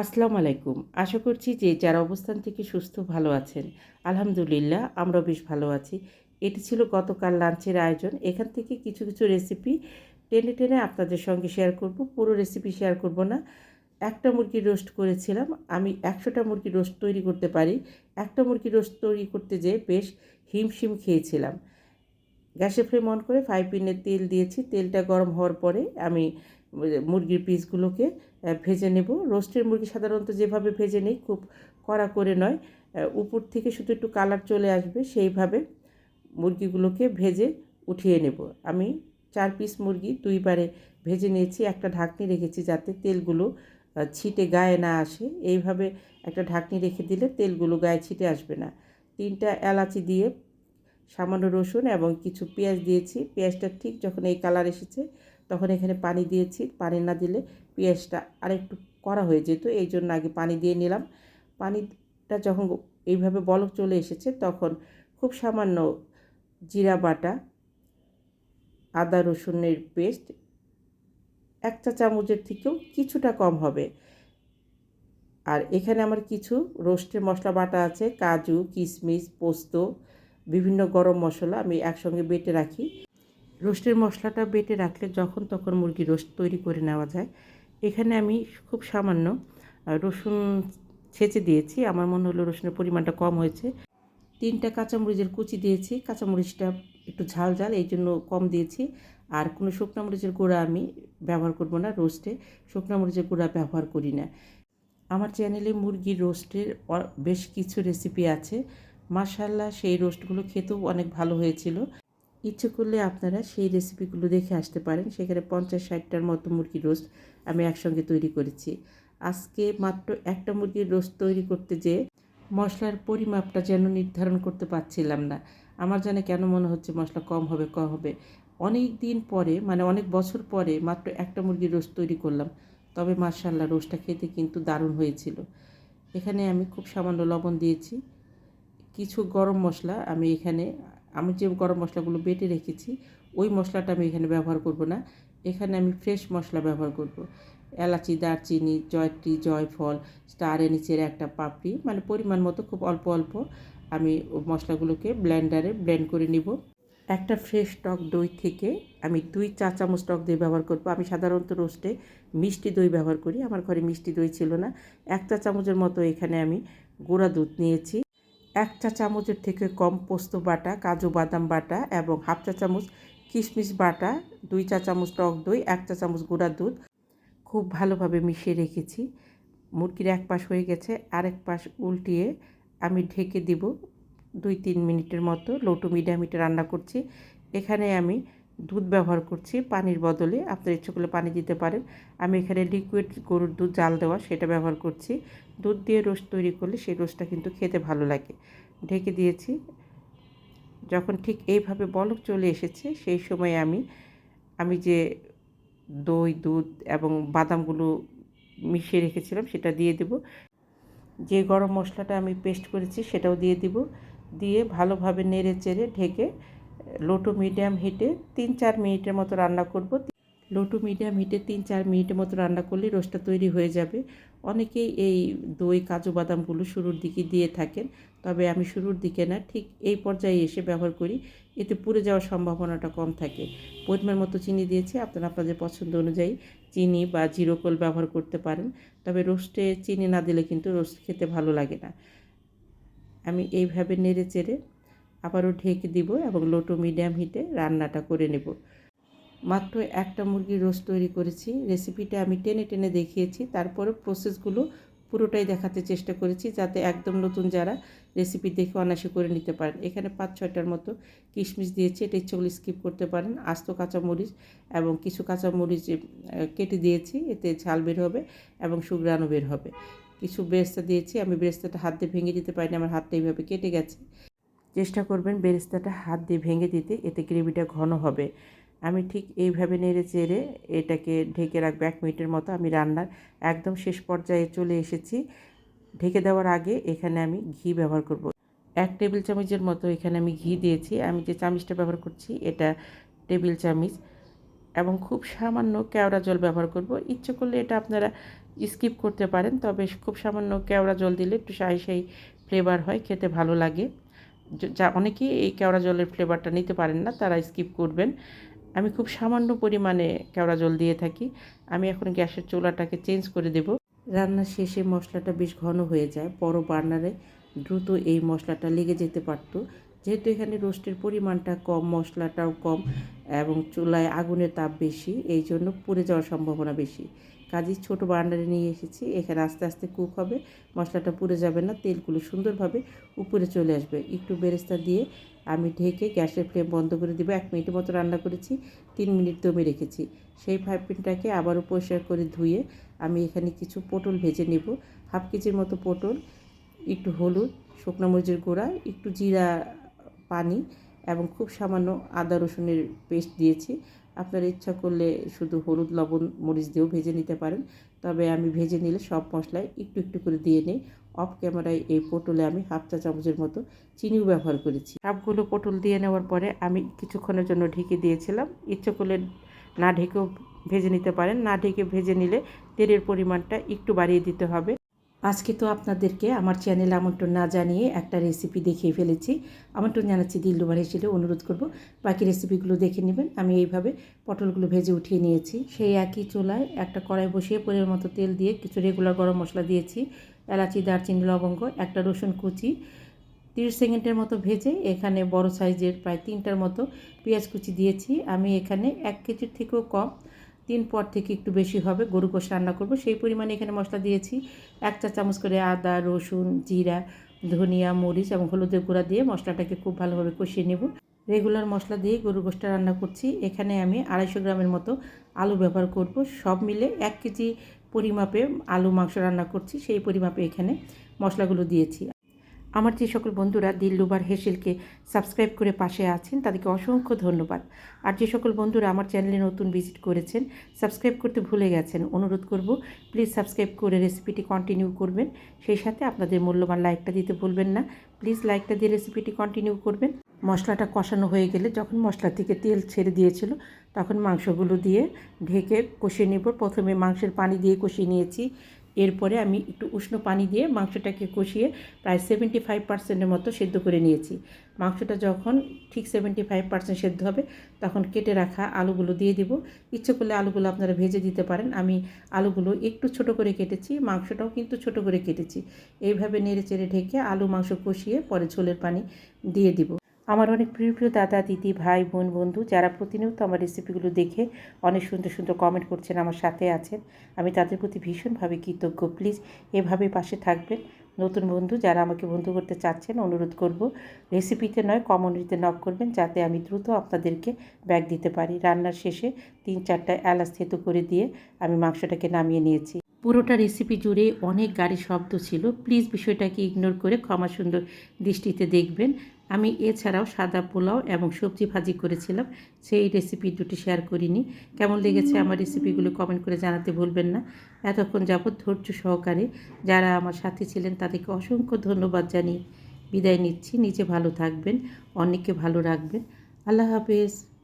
আসসালামু আলাইকুম। আশা করছি যে যার অবস্থান থেকে সুস্থ, ভালো আছেন, আলহামদুলিল্লাহ আমরা বেশ ভালো আছি। এটি ছিল গতকাল লাঞ্চের আয়োজন। এখান থেকে কিছু কিছু রেসিপি টেনে টেনে আপনাদের সঙ্গে শেয়ার করব। পুরো রেসিপি শেয়ার করব না। একটা মুরগির রোস্ট করেছিলাম। আমি একশোটা মুরগির রোস্ট তৈরি করতে পারি। একটা মুরগির রোস্ট তৈরি করতে যেয়ে বেশ হিমশিম খেয়েছিলাম। গ্যাসে ফ্লেম অন করে ফ্রাই প্যানে তেল দিয়েছি। তেলটা গরম হওয়ার পরে আমি মুরগির পিসগুলোকে ভেজে নেব। রোস্টের মুরগি সাধারণত যেভাবে ভেজে নেই, খুব কড়া করে নয়। উপর থেকে শুধু একটু কালার চলে আসবে, সেইভাবে মুরগিগুলোকে ভেজে উঠিয়ে নেব। আমি চার পিস মুরগি দুইবারে ভেজে নিয়েছি, একটা ঢাকনি রেখেছি যাতে তেলগুলো ছিটে গায়ে না আসে। এইভাবে একটা ঢাকনি রেখে দিলে তেলগুলো গায়ে ছিটে আসবে না। তিনটা এলাচি দিয়ে সামান্য রসুন এবং কিছু পেঁয়াজ দিয়েছি। পেঁয়াজটা ঠিক যখন এই কালার এসেছে তখন এখানে পানি দিয়েছি, পানি না দিলে পেঁয়াজটা আরেকটু করা হয়ে যেত, এই জন্য আগে পানি দিয়ে নিলাম। পানিটা যখন এইভাবে বলক চলে এসেছে, তখন খুব সামান্য জিরা বাটা, আদা রসুনের পেস্ট, এক চা চামচের থেকেও কিছুটা কম হবে। আর এখানে আমার কিছু রোস্টের মশলা বাটা আছে, কাজু কিশমিশ পোস্ত, বিভিন্ন গরম মশলা আমি একসঙ্গে বেটে রাখি। রোস্টের মশলাটা বেটে রাখলে যখন তখন মুরগি রোস্ট তৈরি করে নেওয়া যায়। এখানে আমি খুব সামান্য রসুন ছেঁচে দিয়েছি। আমার মনে হলো রসুনের পরিমাণটা কম হয়েছে। তিনটা কাঁচামরিচের কুচি দিয়েছি। কাঁচামরিচটা একটু ঝাল ঝাল, এই জন্য কম দিয়েছি। আর কোনো শুকনো মরিচের গুঁড়া আমি ব্যবহার করব না রোস্টে। শুকনো মরিচের গুঁড়া ব্যবহার করি না। আমার চ্যানেলে মুরগির রোস্টের বেশ কিছু রেসিপি আছে। মাশাল্লাহ সেই রোস্টগুলো খেতেও অনেক ভালো হয়েছিল। ইচ্ছে করলে আপনারা সেই রেসিপিগুলো দেখে আসতে পারেন। সেখানে পঞ্চাশ, ষাটটার মতো মুরগির রোস্ট আমি একসঙ্গে তৈরি করেছি। আজকে মাত্র একটা মুরগির রোস্ট তৈরি করতে যেয়ে মশলার পরিমাপটা যেন নির্ধারণ করতে পারছিলাম না। আমার জানে কেন মনে হচ্ছে মশলা কম হবে কম হবে? অনেক দিন পরে মানে অনেক বছর পরে মাত্র একটা মুরগির রোস্ট তৈরি করলাম। তবে মার্শাল্লাহ রোস্টটা খেতে কিন্তু দারুণ হয়েছিল। এখানে আমি খুব সামান্য লবণ দিয়েছি। কিছু গরম মশলা আমি এখানে আমি যে গরম মশলাগুলো বেটে রেখেছি, ওই মশলাটা আমি এখানে ব্যবহার করব না। এখানে আমি ফ্রেশ মশলা ব্যবহার করব। এলাচি, দারচিনি, জয়ত্রী, জয়ফল, স্টার এনিচের একটা পাপড়ি মানে পরিমাণ মতো খুব অল্প অল্প আমি মশলাগুলোকে ব্লেন্ডারে ব্লেন্ড করে নিব। একটা ফ্রেশ টক দই থেকে আমি দুই চা চামচ টক দই ব্যবহার করব। আমি সাধারণত রোস্টে মিষ্টি দই ব্যবহার করি। আমার ঘরে মিষ্টি দই ছিল না। এক চা চামচের মতো এখানে আমি গুঁড়া দুধ নিয়েছি। এক চা চামচের থেকে কম পোস্ত বাটা, কাজু বাদাম বাটা এবং হাফ চা চামচ কিশমিশ বাটা, দুই চা চামচ টক দই, এক চা চামচ গুঁড়া দুধ খুব ভালোভাবে মিশিয়ে রেখেছি। মুরগির এক পাশ হয়ে গেছে, আরেক পাশ উল্টিয়ে আমি ঢেকে দিব দুই তিন মিনিটের মতো। লো টু মিডিয়াম রান্না করছি। এখানে আমি দুধ ব্যবহার করছি পানির বদলে। আপনার ইচ্ছে করলে পানি দিতে পারেন। আমি এখানে লিকুইড গরুর দুধ জাল দেওয়া, সেটা ব্যবহার করছি। দুধ দিয়ে রোস্ট তৈরি করলে সেই রোস্টটা কিন্তু খেতে ভালো লাগে। ঢেকে দিয়েছি। যখন ঠিক এইভাবে বলক চলে এসেছে, সেই সময় আমি আমি যে দই, দুধ এবং বাদামগুলো মিশিয়ে রেখেছিলাম, সেটা দিয়ে দেব। যে গরম মশলাটা আমি পেস্ট করেছি, সেটাও দিয়ে দিব। দিয়ে ভালোভাবে নেড়ে চেড়ে ঢেকে লো টু মিডিয়াম হিটে তিন চার মিনিটের মতো রান্না করব। লো টু মিডিয়াম হিটে তিন চার মিনিটের মতো রান্না করলেই রোস্টটা তৈরি হয়ে যাবে। অনেকেই এই দই, কাজু, বাদামগুলো শুরুর দিকে দিয়ে থাকেন, তবে আমি শুরুর দিকে না, ঠিক এই পর্যায়ে এসে ব্যবহার করি। এতে পুড়ে যাওয়ার সম্ভাবনাটা কম থাকে। পরিমাণ মতো চিনি দিয়েছি, আপনারা আপনাদের পছন্দ অনুযায়ী চিনি বা জিরোকোল ব্যবহার করতে পারেন, তবে রোস্টে চিনি না দিলে কিন্তু রোস্ট খেতে ভালো লাগে না। আমি এইভাবে নেড়ে চেড়ে আবারও ঢেকে দিব এবং লো টু মিডিয়াম হিটে রান্নাটা করে নেব। মাত্র একটা মুরগির রোস্ট তৈরি করেছি। রেসিপিটা আমি টেনে টেনে দেখিয়েছি। তারপরে প্রসেসগুলো পুরোটাই দেখাতে চেষ্টা করেছি যাতে একদম নতুন যারা রেসিপি দেখে অনায়াসে করে নিতে পারেন। এখানে পাঁচ ছয়টার মতো কিশমিশ দিয়েছি এটা ইচ্ছেগুলো স্কিপ করতে পারেন। আস্ত কাঁচামরিচ এবং কিছু কাঁচামরিচ কেটে দিয়েছি। এতে ঝাল বের হবে এবং সুগ্রানও বের হবে। কিছু বেরেস্তা দিয়েছি। আমি বেরেস্তাটা হাত দিয়ে ভেঙে দিতে পারিনি। আমার হাতটা এইভাবে কেটে গেছে। চেষ্টা করবেন বেরেস্তাটা হাত দিয়ে ভেঙে দিতে, এতে গ্রেভিটা ঘন হবে। আমি ঠিক এইভাবে নেড়ে চেড়ে এটাকে ঢেকে রাখব এক মিনিটের মতো। আমি রান্নার একদম শেষ পর্যায়ে চলে এসেছি। ঢেকে দেওয়ার আগে এখানে আমি ঘি ব্যবহার করব। এক টেবিল চামচের মতো এখানে আমি ঘি দিয়েছি। আমি যে চামচটা ব্যবহার করছি এটা টেবিল চামচ। এবং খুব সামান্য কেওড়া জল ব্যবহার করব। ইচ্ছে করলে এটা আপনারা স্কিপ করতে পারেন, তবে খুব সামান্য কেওড়া জল দিলে একটু শাহি শাহি ফ্লেভার হয়, খেতে ভালো লাগে। য- অনেকেই এই কেওড়া জলের ফ্লেভারটা নিতে পারেন না, তারা স্কিপ করবেন। আমি খুব সামান্য পরিমাণে কেওড়া জল দিয়ে থাকি। আমি এখন গ্যাসের চুলাটাকে চেঞ্জ করে দেব। রান্না শেষে মশলাটা বেশ ঘন হয়ে যায়। বড় বার্নারে দ্রুত এই মশলাটা লেগে যেতে পারতো। যেহেতু এখানে রোস্টের পরিমাণটা কম, মশলাটাও কম এবং চুলায় আগুনের তাপ বেশি, এই জন্য পুড়ে যাওয়ার সম্ভাবনা বেশি। কাজেই ছোট বার্নারে নিয়ে এসেছি, এখানে আস্তে আস্তে কুক হবে, মশলাটা পুড়ে যাবে না, তেলগুলো সুন্দরভাবে উপরে চলে আসবে। একটু বেরেস্তা দিয়ে আমি ঢেকে গ্যাসের ফ্লেম বন্ধ করে দেবো, এক মিনিটের মতো রান্না করেছি, তিন মিনিট দমে রেখেছি। সেই ফ্রাই প্যানটাকে আবারও পরিষ্কার করে ধুয়ে আমি এখানে কিছু পটল ভেজে নেব, হাফ কেজির মতো পটল, একটু হলুদ, শুকনো মরিচের গুঁড়া, একটু জিরা পানি এবং খুব সামান্য আদা রসুনের পেস্ট দিয়েছি। আপনারা ইচ্ছা করলে শুধু হলুদ, লবণ, মরিচ দিয়েও ভেজে নিতে পারেন। তবে আমি ভেজে নিলে সব মশলায় একটু একটু করে দিয়ে নিই। অফ ক্যামেরায় এই পটলে আমি হাফ চা চামচের মতো চিনিও ব্যবহার করেছি। সবগুলো পটল দিয়ে নেওয়ার পরে আমি কিছুক্ষণের জন্য ঢেকে দিয়েছিলাম। ইচ্ছে করলে না ঢেকেও ভেজে নিতে পারেন। না ঢেকে ভেজে নিলে তেলের পরিমাণটা একটু বাড়িয়ে দিতে হবে। আজকে তো আপনাদেরকে আমার চ্যানেলে আমন্ত্রণ না জানিয়ে একটা রেসিপি দেখিয়ে ফেলেছি। আমন্ত্রণ জানাচ্ছি দিল্লুবার হিসেবে অনুরোধ করব, বাকি রেসিপিগুলো দেখে নেবেন। আমি এইভাবে পটলগুলো ভেজে উঠিয়ে নিয়েছি। সেই একই চুলায় একটা কড়াই বসিয়ে পরের মতো তেল দিয়ে কিছু রেগুলার গরম মশলা দিয়েছি, এলাচি, দারচিনি, লবঙ্গ, একটা রসুন কুচি, তিরিশ সেকেন্ডের মতো ভেজে এখানে বড় সাইজের প্রায় তিনটার মতো পেঁয়াজ কুচি দিয়েছি। আমি এখানে এক কেজির থেকেও কম তিন পর থেকে একটু বেশি হবে, গরু গোশ রান্না করব। সেই পরিমাণে এখানে মশলা দিয়েছি। এক চা চামচ করে আদা, রসুন, জিরা, ধনিয়া, মরিচ এবং হলুদের গুঁড়া দিয়ে মশলাটাকে খুব ভালোভাবে কষিয়ে নেব। রেগুলার মশলা দিয়ে গরু গোশটা রান্না করছি। এখানে আমি আড়াইশো গ্রামের মতো আলু ব্যবহার করব। সব মিলে এক কেজি পরিমাপে আলু মাংস রান্না করছি। সেই পরিমাপে এখানে মশলাগুলো দিয়েছি। আমার যে সকল বন্ধুরা দিল্লুবার হেসেলকে সাবস্ক্রাইব করে পাশে আছেন, তাদেরকে অসংখ্য ধন্যবাদ। আর যে সকল বন্ধুরা আমার চ্যানেলে নতুন ভিজিট করেছেন, সাবস্ক্রাইব করতে ভুলে গেছেন, অনুরোধ করব প্লিজ সাবস্ক্রাইব করে রেসিপিটি কন্টিনিউ করবেন। সেই সাথে আপনাদের মূল্যবান লাইকটা দিতে ভুলবেন না। প্লিজ লাইকটা দিয়ে রেসিপিটি কন্টিনিউ করবেন। মশলাটা কষানো হয়ে গেলে যখন মশলা থেকে তেল ছেড়ে দিয়েছিল, তখন মাংসগুলো দিয়ে ঢেকে কষিয়ে নেব। প্রথমে মাংসের পানি দিয়ে কষিয়ে নিয়েছি। এরপরে আমি একটু উষ্ণ পানি দিয়ে মাংসটাকে কষিয়ে প্রায় সেভেন্টি ফাইভ পার্সেন্টের মতো সেদ্ধ করে নিয়েছি। মাংসটা যখন ঠিক সেভেন্টি ফাইভ পার্সেন্ট সেদ্ধ হবে, তখন কেটে রাখা আলুগুলো দিয়ে দিব। ইচ্ছে করলে আলুগুলো আপনারা ভেজে দিতে পারেন। আমি আলুগুলো একটু ছোট করে কেটেছি, মাংসটাও কিন্তু ছোট করে কেটেছি। এইভাবে নেড়ে চেড়ে ঢেকে আলু মাংস কষিয়ে পরে ঝোলের পানি দিয়ে দিব। আমার অনেক প্রিয় প্রিয় দাদা, দিদি, ভাই, বোন, বন্ধু যারা প্রতিনিয়ত আমার রেসিপিগুলো দেখে অনেক সুন্দর সুন্দর কমেন্ট করছেন, আমার সাথে আছেন। আমি তাদের প্রতি ভীষণভাবে কৃতজ্ঞ। প্লিজ এভাবে পাশে থাকবেন। নতুন বন্ধু যারা আমাকে বন্ধু করতে চাচ্ছেন, অনুরোধ করব রেসিপিতে নয় কমিউনিটিতে নক করবেন যাতে আমি দ্রুত আপনাদেরকে ব্যাগ দিতে পারি। রান্নার শেষে তিন, চারটা এলাচ থেতু করে দিয়ে আমি মাংসটাকে নামিয়ে নিয়েছি। পুরোটা রেসিপি জুড়ে অনেক গাড়ি শব্দ ছিল। প্লিজ বিষয়টাকে ইগনোর করে ক্ষমা সুন্দর দৃষ্টিতে দেখবেন। আমি এছাড়াও সাদা পোলাও এবং সবজি ভাজি করেছিলাম। সেই রেসিপি দুটি শেয়ার করিনি। কেমন লেগেছে আমার রেসিপিগুলো কমেন্ট করে জানাতে ভুলবেন না। এতক্ষণ যাবৎ ধৈর্য সহকারে যারা আমার সাথে ছিলেন তাদেরকে অসংখ্য ধন্যবাদ জানিয়ে বিদায় নিচ্ছি। নিজে ভালো থাকবেন অনেককে ভালো রাখবেন। আল্লাহ হাফেজ।